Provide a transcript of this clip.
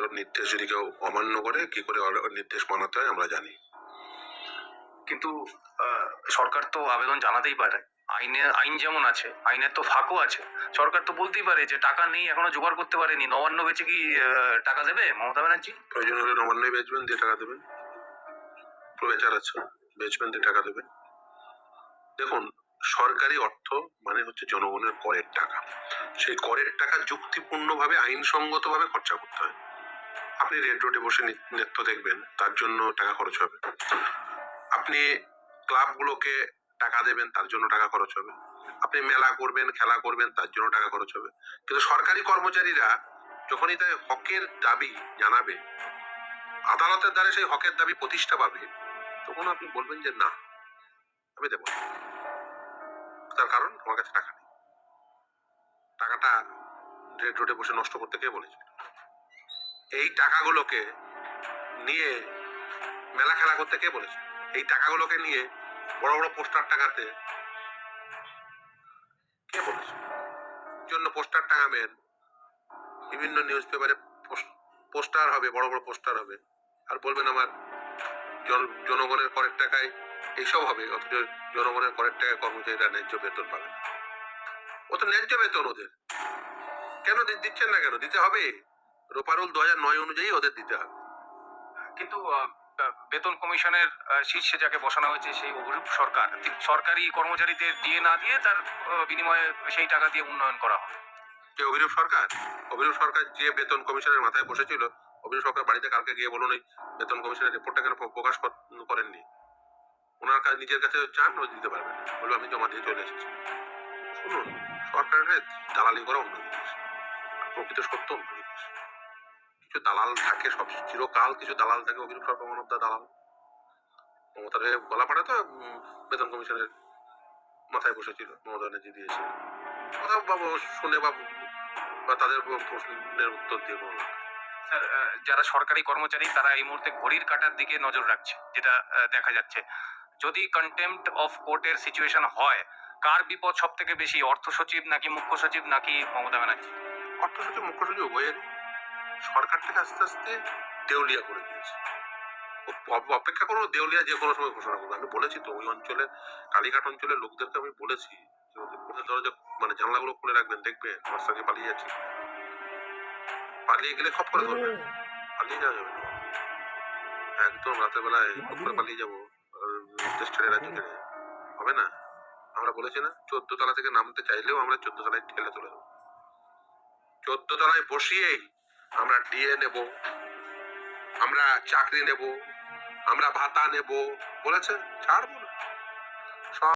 নির্দেশ যদি কেউ অমান্য করে কি করে নির্দেশ মানাতে হয় আমরা জানি। কিন্তু সরকার তো আবেদন জানাতেই পারে। আইনে আইন যেমন আছে আইনের তো ফাঁকও আছে। সরকার তো বলতেই পারে যে টাকা নেই এখনও জোগাড় করতে পারেনি। নবান্ন বেচে কি টাকা দেবে? মমতা ব্যানার্জি? প্রয়োজন হলে নবান্নই বেচবেন দিয়ে টাকা দেবেন। প্রবেচার আছে বেচবেন দিয়ে টাকা দেবেন। দেখুন সরকারি অর্থ মানে হচ্ছে জনগণের করের টাকা। সেই করের টাকা যুক্তিপূর্ণভাবে আইনসঙ্গতভাবে খরচা করতে হয়। আপনি রেড রোডে বসে নৃত্য দেখবেন, তার জন্য টাকা খরচ হবে। আপনি ক্লাবগুলোকে টাকা দেবেন, তার জন্য টাকা খরচ হবে। আপনি মেলা করবেন, খেলা করবেন, তার জন্য টাকা খরচ হবে। কিন্তু সরকারি কর্মচারীরা যখনই তাই হকের দাবি জানাবে, আদালতের দ্বারা সেই হকের দাবি প্রতিষ্ঠা পাবে, তখন আপনি বলবেন যে, না, আমি দেবো। তার কারণ, আমার কাছে টাকা নেই। টাকাটা রেড রোডে বসে নষ্ট করতে কে বলেছে? এই টাকাগুলোকে নিয়ে মেলা খেলা করতে কে বলেছে? এই টাকাগুলোকে নিয়ে বড় বড় পোস্টার টাকাতে কে বলেছে? জন্য পোস্টার টাঙাবেন। বিভিন্ন নিউজ পেপারে পোস্টার হবে, বড় বড় পোস্টার হবে। আর বলবেন আমার জনগণের করের টাকায় এইসব হবে, অথচ জনগণের করের টাকায় কর্মচারীরা ন্যায্য বেতন পাবে না। ও তো ন্যায্য বেতন ওদের। কেন দিচ্ছেন না কেন? দিতে হবে রোপারুল দু হাজার নয় অনুযায়ী ওদের দিতে হবে। কিন্তু বেতন কমিশনের শীর্ষে যাকে বসানো হয়েছে সেই অভিরূপ সরকার সরকারি কর্মচারীদের দিয়ে না দিয়ে তার বিনিময়ে সেই টাকা দিয়ে উন্নয়ন করা হয় যে অভিরূপ সরকার? অভিরূপ সরকার যে বেতন কমিশনের মাথায় বসেছিল অভিরূপ সরকার বাড়িতে কালকে গিয়ে বলুন ওই বেতন কমিশনের রিপোর্টটা কেন প্রকাশ কর- করেননি? ওনার কাছে নিজের কাছে চান ও দিতে পারবেন বলব আমি জমা দিয়ে চলে এসেছি। শুনুন সরকারের দালালি করা অন্য জিনিস। প্রকৃত সত্য অন্য কিছু দালাল থাকে সব চিরকাল কিছু দালাল থাকে অভিরূপ সরকার মনে দালাল। মমতার হয়ে গলা পাড়া তো বেতন কমিশনের মাথায় বসেছিল মমতা ব্যানার্জি দিয়েছে। কথা বাবু শুনে বাবু বা তাদের প্রশ্নের উত্তর দিয়ে কোনো আহ, যারা সরকারি কর্মচারী তারা এই মুহূর্তে ঘড়ির কাটার দিকে নজর রাখছে যেটা দেখা যাচ্ছে। যদি কন্টেম্পট অফ কোর্টের সিচুয়েশন হয় কার বিপদ সব থেকে বেশি? অর্থ সচিব নাকি মুখ্য সচিব নাকি মমতা ব্যানার্জি? অর্থ সচিব মুখ্য সচিব উভয়ের সরকারটাকে আস্তে আস্তে দেউলিয়া করে দিয়েছে। অপেক্ষা করো, দেউলিয়া যে কোনো সময় ঘোষণা করবে। আমি বলেছি তো, ওই অঞ্চলে, কালীঘাট অঞ্চলের লোকদেরকে আমি বলেছি দরজা মানে জানলাগুলো খুলে রাখবেন দেখবেন আমার সঙ্গে পালিয়ে যাচ্ছে। পালিয়ে গেলে খপ করে ধরবে। পালিয়ে যাওয়া যাবে একদম রাতের বেলায় খপ করে পালিয়ে যাব। দেশ রাজ্য হবে না। আমরা বলেছি না, চোদ্দ তলা থেকে নামতে চাইলেও আমরা চোদ্দ তলায় ঠেলে তুলে দেবো চোদ্দ তলায় বসিয়েই আমরা ডিএ নেব আমরা চাকরি নেব আমরা ভাতা নেব বলেছে? ছাড়বো না।